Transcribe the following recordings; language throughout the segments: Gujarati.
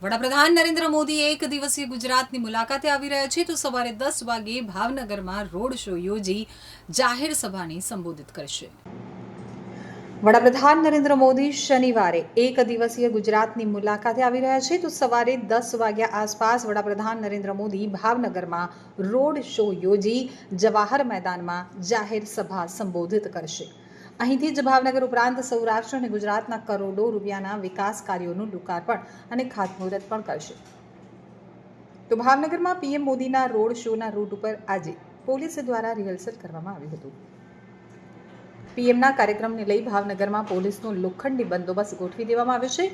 વડાપ્રધાન નરેન્દ્ર મોદી એક દિવસીય ગુજરાતની મુલાકાતે આવી રહ્યા છે તો સવારે દસ વાગે ભાવનગરમાં રોડ શો યોજી જાહેર સભાને સંબોધિત કરશે. વડાપ્રધાન નરેન્દ્ર મોદી શનિવારે એક દિવસીય ગુજરાતની મુલાકાતે આવી રહ્યા છે તો સવારે દસ વાગ્યા આસપાસ વડાપ્રધાન નરેન્દ્ર મોદી ભાવનગરમાં રોડ શો યોજી જવાહર મેદાનમાં જાહેર સભા સંબોધિત કરશે. અહીંથી જ ભાવનગર ઉપરાંત સૌરાષ્ટ્ર અને ગુજરાતના કરોડો રૂપિયાના વિકાસ કાર્યોનું લોકાર્પણ અને ખાતમુહૂર્ત પણ કરશે. તો ભાવનગરમાં પીએમ મોદીના રોડ શોના રૂટ ઉપર આજે પોલીસ દ્વારા રિહર્સલ કરવામાં આવ્યું હતું. પીએમના કાર્યક્રમને લઈ ભાવનગરમાં પોલીસનો લોખંડી બંદોબસ્ત ગોઠવી દેવામાં આવ્યો છે.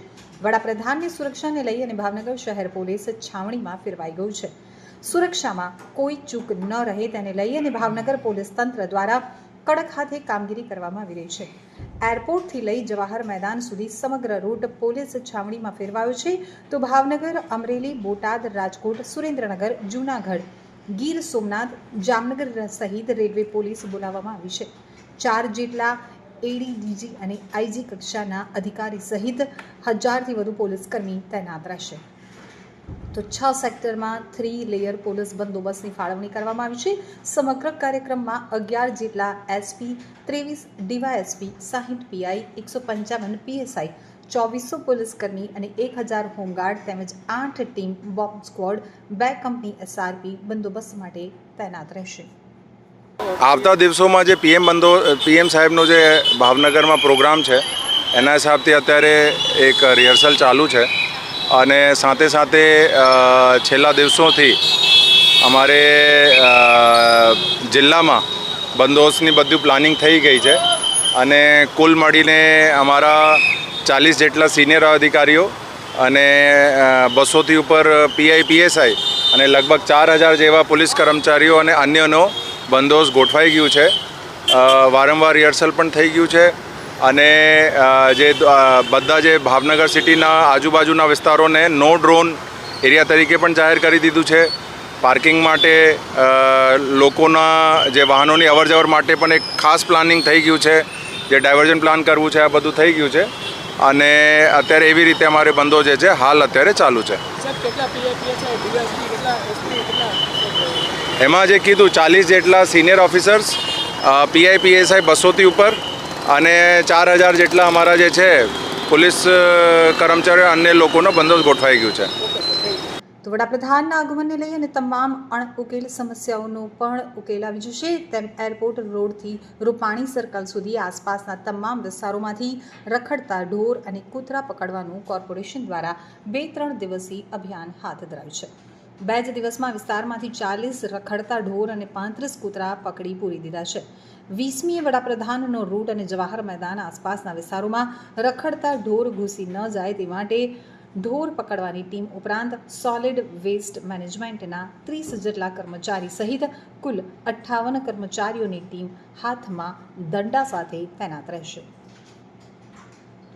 વડાપ્રધાનની સુરક્ષાને લઈ અને ભાવનગર શહેર પોલીસ છાવણીમાં ફેરવાઈ ગયું છે. સુરક્ષામાં કોઈ ચૂક ન રહે તેને લઈ અને ભાવનગર પોલીસ તંત્ર દ્વારા કડક હાથે કામગીરી કરવામાં આવી રહી છે. એરપોર્ટથી લઈ જવાહર મેદાન સુધી સમગ્ર રૂટ પોલીસ છાવણીમાં ફેરવાયો છે. તો ભાવનગર, અમરેલી, બોટાદ, રાજકોટ, સુરેન્દ્રનગર, જૂનાગઢ, ગીર સોમનાથ, જામનગર સહિત રેલવે પોલીસ બોલાવવામાં આવી છે. ચાર જેટલા એડીડીજી અને આઈજી કક્ષાના અધિકારી સહિત હજારથી વધુ પોલીસ કર્મી તૈનાત રહેશે. તો છ સેક્ટરમાં થ્રી લેયર પોલીસ બંદોબસ્તની ફાળવણી કરવામાં આવી છે. સમગ્ર કાર્યક્રમમાં અગિયાર જેટલા એસપી ત્રેવીસ ડીવાયએસપી સાહીઠ પીઆઈ એકસો પંચાવન પીએસઆઈ ચોવીસો પોલીસ કર્મી અને એક હજાર હોમગાર્ડ તેમજ આઠ ટીમ બોમ્બ સ્ક્વોડ, બે કંપની એસઆરપી બંદોબસ્ત માટે તૈનાત રહેશે. આવતા દિવસોમાં જે પીએમ બંદો પીએમ સાહેબનો જે ભાવનગરમાં પ્રોગ્રામ છે, એના હિસાબથી અત્યારે એક રિહર્સલ ચાલુ છે. અને સાથે સાથે છેલ્લા દિવસોથી અમારે જિલ્લામાં બંદોબસ્તની બધું પ્લાનિંગ થઈ ગઈ છે અને કુલ મળીને અમારા ચાલીસ જેટલા સિનિયર અધિકારીઓ અને બસોથી ઉપર પીઆઈ, પીએસઆઈ અને લગભગ ચાર હજાર જેવા પોલીસ કર્મચારીઓ અને અન્યનો બંદોબસ્ત ગોઠવાઈ ગયું છે. વારંવાર રિહર્સલ પણ થઈ ગયું છે. અને જે બધા જે ભાવનગર સિટીના આજુબાજુના વિસ્તારોને નો ડ્રોન એરિયા તરીકે પણ જાહેર કરી દીધું છે. પાર્કિંગ માટે લોકોના જે વાહનોની અવરજવર માટે પણ એક ખાસ પ્લાનિંગ થઈ ગયું છે. જે ડાયવર્ઝન પ્લાન કરવું છે આ બધું થઈ ગયું છે. અને અત્યારે એવી રીતે અમારે બંદો જે છે હાલ અત્યારે ચાલુ છે. એમાં જે કીધું ચાલીસ જેટલા સિનિયર ઓફિસર્સ પીઆઈ પીએસઆઈ બસોથી ઉપર અને ચાર હજાર જેટલા અમારા જે છે, પોલીસ કર્મચારીઓ અન્ય લોકોનો બંદોબસ્ત ગોઠવાઈ ગયું છે. તો વડાપ્રધાનના આગમનને લઈ અને તમામ અણઉકેલ સમસ્યાઓનો પણ ઉકેલ આવી જશે, તેમ એરપોર્ટ રોડથી રૂપાણી સર્કલ સુધી આસપાસના તમામ વિસ્તારોમાંથી રખડતા ઢોર અને કૂતરા પકડવાનું કોર્પોરેશન દ્વારા બે ત્રણ દિવસીય અભિયાન હાથ ધરાયું છે. બે જ દિવસમાં વિસ્તારમાંથી ચાલીસ રખડતા ઢોર અને પાંત્રીસ કૂતરા પકડી પૂરી દીધા છે. વીસમીએ વડાપ્રધાનનો રૂટ અને જવાહર મેદાન આસપાસના વિસ્તારોમાં રખડતા ઢોર ઘૂસી ન જાય તે માટે ઢોર પકડવાની ટીમ ઉપરાંત સોલિડ વેસ્ટ મેનેજમેન્ટના ત્રીસ જેટલા કર્મચારી સહિત કુલ અઠ્ઠાવન કર્મચારીઓની ટીમ હાથમાં દંડા સાથે તૈનાત રહેશે.